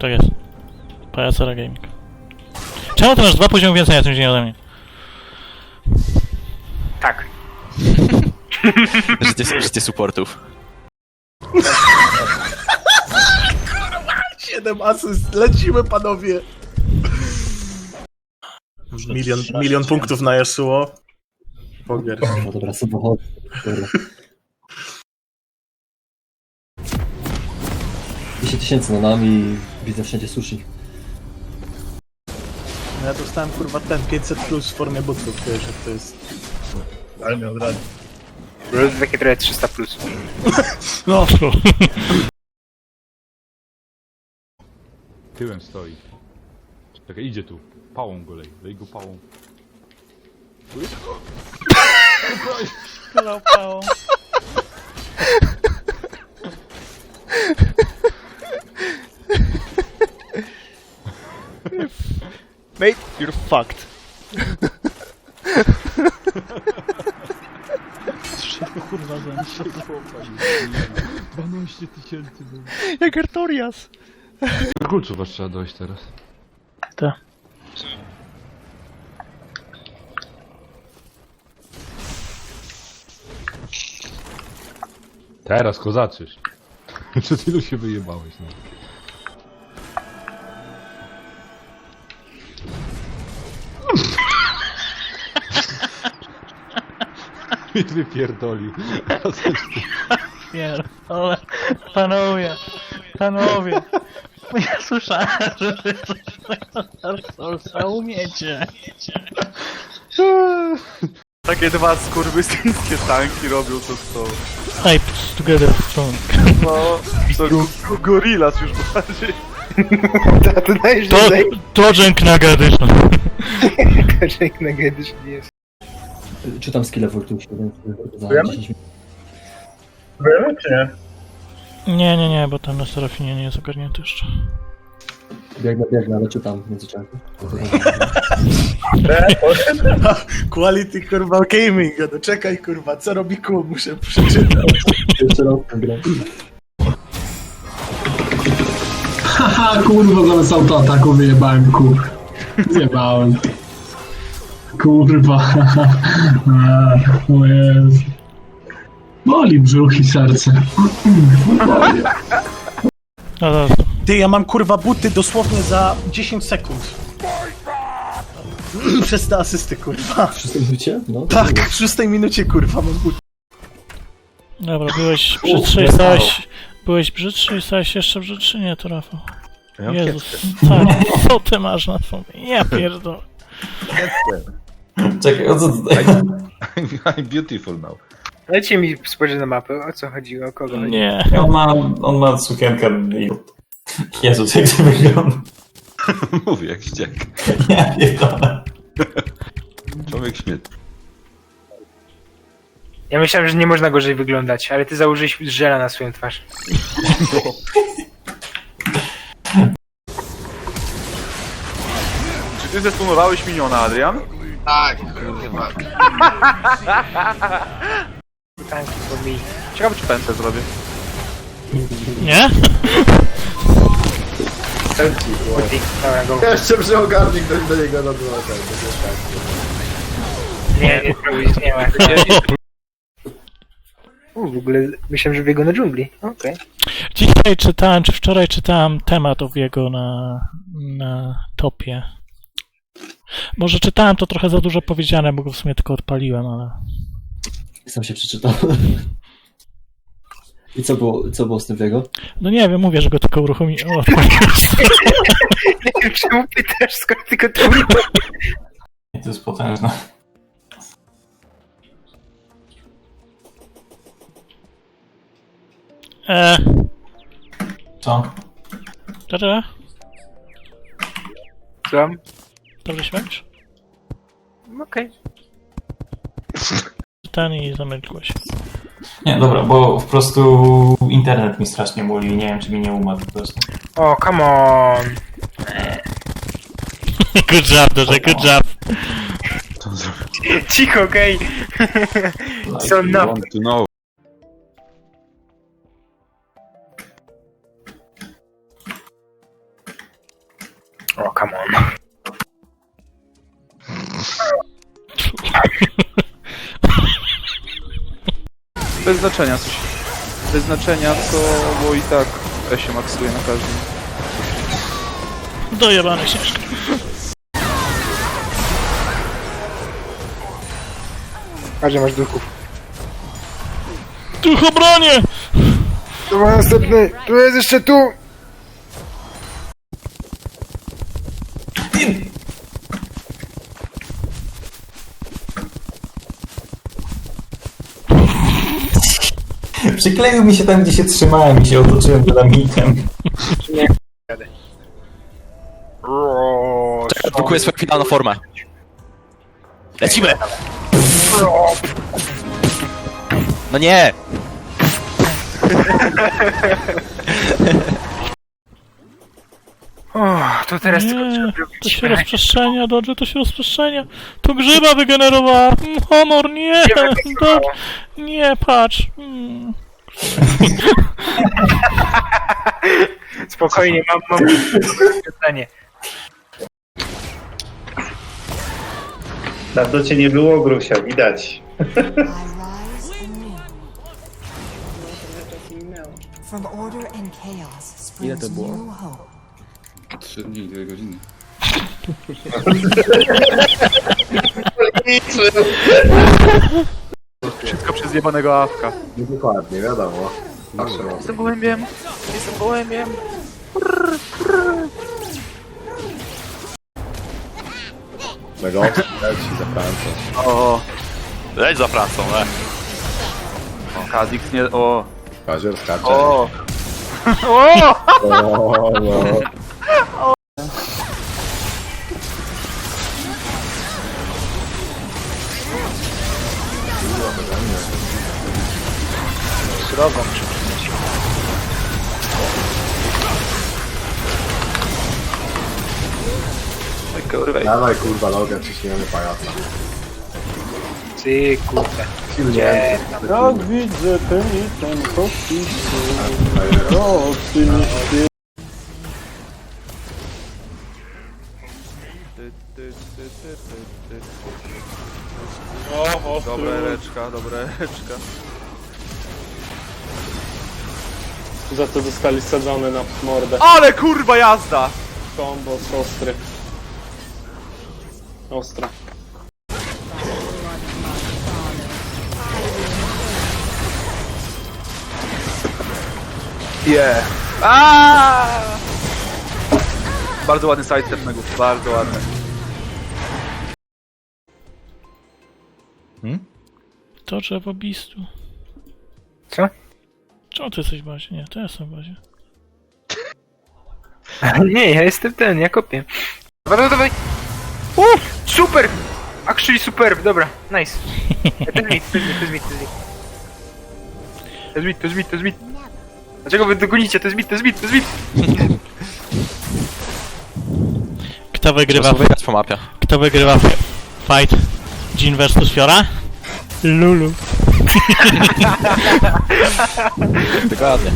Tak jest. Pajacera Gaming. Czemu ty masz dwa poziomy więcej na tym dzień ode mnie? Tak. Życie, życie supportów. 7 asyst, lecimy panowie! Milion, milion punktów na Yasuo. Pogier. No dobra, samochód. Dobra. 200 tysięcy na nami i widzę wszędzie sushi. No Ja dostałem kurwa ten 500 plus w formie butów, wiesz jak to jest. Ale mnie od razu. Były takie trochę 300 plus. No, Tyłem stoi. Czekaj, idzie tu. Pałą go lej. Lej go pałą. Laupało. Mate, you're fucked. Kurwa, za 12 tysięcy. no. Jak Artorias. Do kluczu was trzeba dojść teraz. Tak. Teraz kozaczysz. Przed ilu się wyjebałeś, no. I wypierdolił. Pier, ale panowie, panowie. Ja słyszałem, że wy coś takiego Dark Soulsa umiecie. Takie dwa skurwysyńskie tanki robią to co. Hype together strong. No, to go- gorillas już bardziej. To, to dajesz, To, to. Jake na nie jest. Czytam skille Voltusie, więc za Wiemy? 10 minut. Były czy nie? Nie, nie, nie, bo tam na Serafinie nie jest ogarnięty jeszcze. Biegnę, biegnę, ale czytam w międzyczasie. Quality kurwa gaming, no czekaj kurwa, co robi kół, muszę przeczytać. Jeszcze raz tę grę. Haha, kurwa, zamiast autoataku wyjebałem kur. Zjebałem. Kurwa. O Jezu. Boli brzuch i serce. No to, Ty, ja mam kurwa buty dosłownie za 10 sekund. Przez te asysty kurwa. W szóstej minucie? No. Tak, w szóstej minucie kurwa mam buty. dobra, byłeś brzydszy i stałeś... Byłeś brzydszy i stałeś jeszcze brzydszy? Nie, to Rafał. Jezus, tak, co ty masz na sobie? Ja pierdolę. Czekaj, o co tutaj? I'm beautiful now. Dajcie mi spojrzeć na mapę, o co chodzi, o kogo chodzi. Nie. On ma, on ma sukienkę i... Jezu, jak to wygląda? Mówię jak ściek. Ja pierdolę. Człowiek śmiet. Ja myślałem, że nie można gorzej wyglądać, ale ty założyłeś żela na swoją twarz. Czy ty zestunowałeś miniona, Adrian? Thank you for me. Ciekawe czy pętę zrobię. Nie? Puti, dobra, go. Jeszcze przy ogarnik ktoś do niego na dół, Nie, nie spróbuj, nie ma. U, w ogóle myślałem, że biegł na dżungli. Okej. Dzisiaj czytałem, czy wczoraj czytałem temat o jego na, na topie. Może czytałem to trochę za dużo powiedziane, bo go w sumie tylko odpaliłem, ale... Sam się przeczytał. I co było, co było z tym Wiego? No nie wiem, mówię, że go tylko uruchomi... O, odpaliłem. Nie wiem, czemu pytasz, skoro tylko to To jest potężne. E, Co? Słucham? Dobrze śmierć? Okej. Ten i zamilkłeś. Nie, dobra, bo po prostu internet mi strasznie muli, nie wiem czy mi nie umarł po prostu. O, come on. Good job, dobrze, good job. Cicho, okej. So no. Want to know. Znaczenia coś. Bez znaczenia co, bo i tak ja się maksuje na każdym. Dojebane książka. Każdy masz duchów. Duch obronie! To ma następny. Tu jest jeszcze tu. Przykleił mi się tam, gdzie się trzymałem i się otoczyłem dynamitem. Blokuję swoją finalną formę. Lecimy! No nie! O, to teraz tylko Nie, to się rozprzestrzenia, Dodge, to się rozprzestrzenia. To grzyba wygenerowała. Mm, Honor, nie! Dodge, nie, patrz. Mm. Spokojnie, mam, mam pytanie. Dawno cię nie było, Grusia, widać. I rise anew. From order and chaos springs new hope. Trzy dni, dwie godziny. Wszystko przez jebanego awka. Dokładnie, wiadomo. Jestem gołębiem. Jestem gołębiem. Mego, leci za Francją. O, Leć za Francą, le. o Kha'Zix nie... O, Kazior skacze. o. O, no. Srogą czy Oj, kurwa. Dawaj kurwa nogę, ciśniemy pajaca. Ty, kurde. Nie. Jak widzę ten i ten kościsty, optymisty. Ty, ty, ty, ty. Dobra reczka, dobra reczka. Za to zostali sadzone na mordę. Ale kurwa jazda! Kombo z ostry. Ostra. Yeah. Aaaa! Bardzo ładny sidestep Megów, bardzo ładny. To drzewo bistu. Co? Czemu ty jesteś w bazie? Nie, to ja jestem w bazie. Nie, ja jestem ten, ja kopię. Dobra, dawaj. Uff, super! Actually superb, dobra, nice. To jest mit, to jest mit, to jest mit, to jest mit. To jest mit, to jest mit, to jest mit. Dlaczego wy dogonicie? To jest mit, to jest mit, to jest mit. Kto wygrywa, mapie. kto wygrywa f- fight? Jin versus Fiora? Lulu. Dokładnie.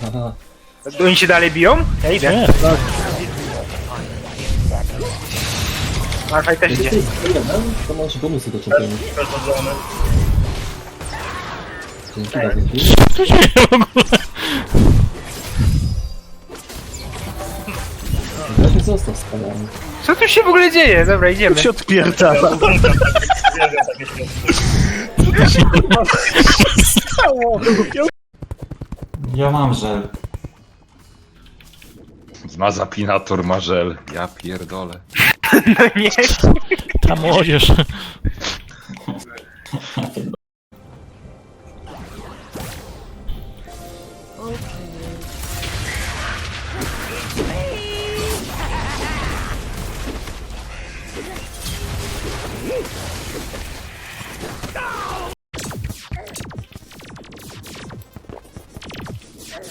Haha. Oni się dalej biją? Ja idę. Nie, Malfaj też idzie. To masz bonusy do czempionu. Dzięki bardzo. co się w ogóle? Został wspaniały. Co tu się w ogóle dzieje? Dobra, idziemy. się odpierdala. Ja mam żel. Ma zapinator, ma żel. Ja pierdolę. No nie. Ta młodzież.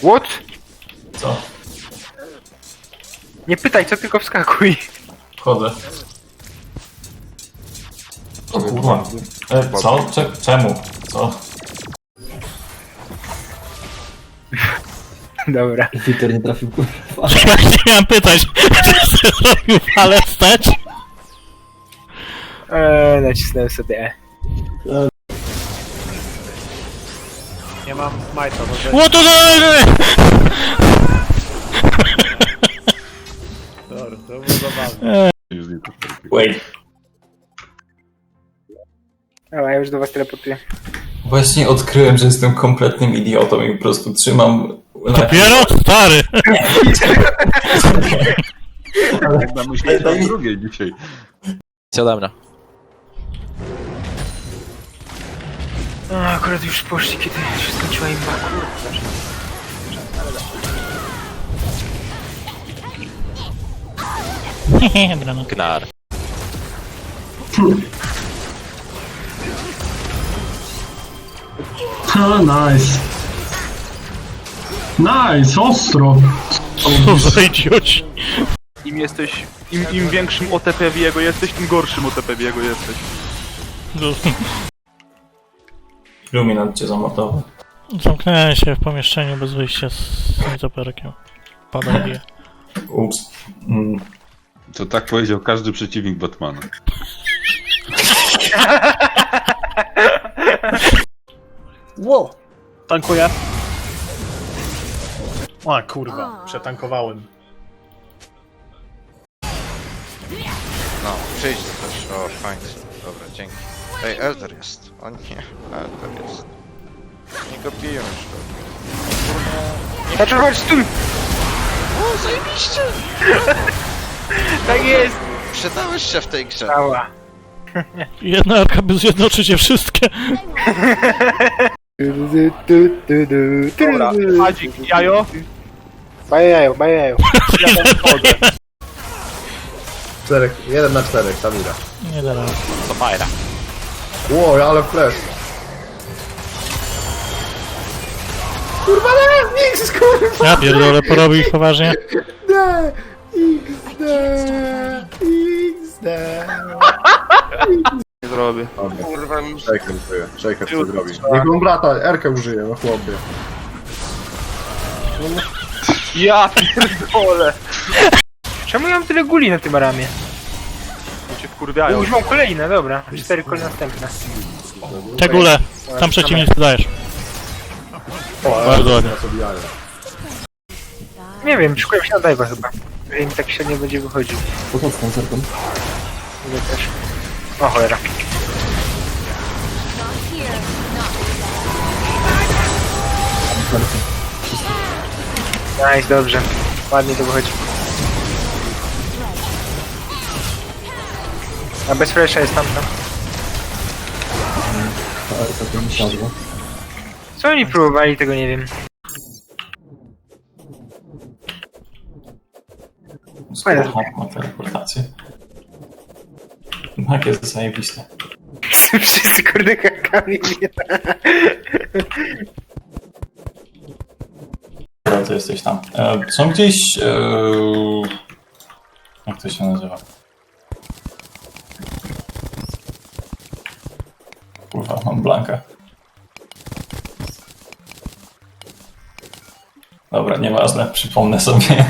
What? Co? Nie pytaj, co tylko wskakuj. Wchodzę. O kurwa. E, co? Cze czemu? Co? Dobra. Filter nie trafił kurwa. Miałem pytać, czy zrobił falę wstecz? Eee, nacisnąłem sobie E. nie mam smajta, może... What the Dobra, to było zabawne. Wait. Dobra, ja już do was teleportuję. Właśnie odkryłem, że jestem kompletnym idiotą i po prostu trzymam... Dopiero? Stary! Myśli o drugiej dzisiaj. Co ode A, akurat już poszli, kiedy się skończyła im kurwa. Hehe, granat. Gnar. Ha, nice. Nice, ostro. Co za idioci. Im jesteś, im, im większym OTP w jego jesteś, tym gorszym OTP w jego jesteś. Luminant cię zamordował. Zamknąłem się w pomieszczeniu bez wyjścia z tym zaperkiem. Padał je. Ups. Mm. To tak powiedział każdy przeciwnik Batmana. Wow! Tankuję. A kurwa, przetankowałem. No, przyjdź też. O, fajnie. Dobra, dzięki. Ej, Elder jest. O nie, Elder jest. Nie go biją już. Znaczy, chodź, stój! O, zajebiście! Tak jest! Przydałeś się w tej grze. Cała. Jedna arka by zjednoczyć je wszystkie. Dobra, Adzik, jajo. Bajajo, bajajo. Ja tam wchodzę. Czterech, jeden na czterech, Samira. Nie da rady. To Majra. Ło, ale flash. Ja pierdolę, porobił ich poważnie. Nie zrobię. Kurwa, mi Shaker użyje, Shaker co zrobi. Niech on brata, Erkę użyje, no chłopie. Ja pierdolę. Czemu ja mam tyle guli na tym ramie? Wkurwiają. Już mam kolejne, dobra. Cztery kole następne. Te gule. Tam przeciwnik dajesz. Bardzo ładnie. Nie wiem, szukuję się na dive'a chyba. Mi tak średnio będzie wychodził. Pochodź z koncertem. Ile też. O cholera. Nice, dobrze. Ładnie to wychodzi. A bez flasha jest tamta. To. Co oni próbowali, tego nie wiem. Skoro Hawk ma teleportację. Tak jest zajebiste. Wszyscy kurde kakami. Dobra, to jesteś tam. E, są gdzieś... E, jak to się nazywa? Blankę. Dobra, nieważne, przypomnę sobie.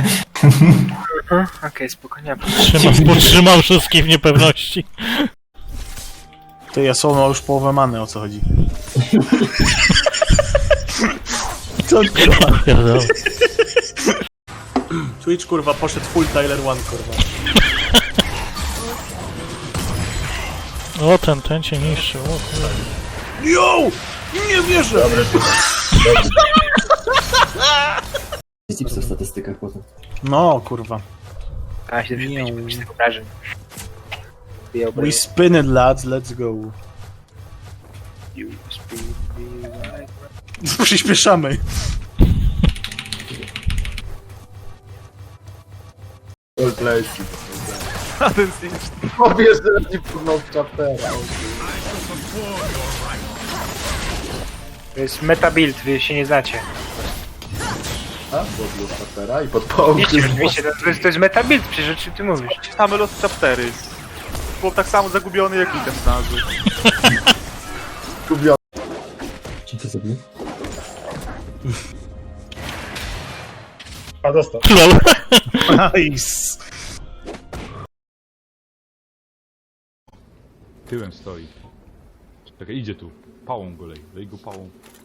Okej, spokojnie. Trzymał, podtrzymał wszystkich w niepewności. Ty, Yasuo ma już połowę many, o co chodzi? Co kurwa? Pierdolę. Twitch kurwa poszedł full Tyler One kurwa. O, ten, ten cię niszczy. O, kurde. Yo! Nie wierzę! Jest tips w statystykach potem. No kurwa. A, się przyjmie z tych obrażeń. Wyjął We spin it lads, let's go. Przyspieszamy. All place. A ten Sinch. Powiesz, że ci purnął w chaptera. To jest meta build, wy się nie znacie. A? Podlóż chaptera i podpałki. Wiecie, wiecie, to jest, to jest meta build, przecież o czym ty mówisz. Same los chaptery. Był tak samo zagubiony jak item znalazł. Kubiony. Czy to zrobił? A dostał. Lol. Nice. Tyłem stoi. Czekaj, idzie tu. Pałą go lej. Lej go pałą.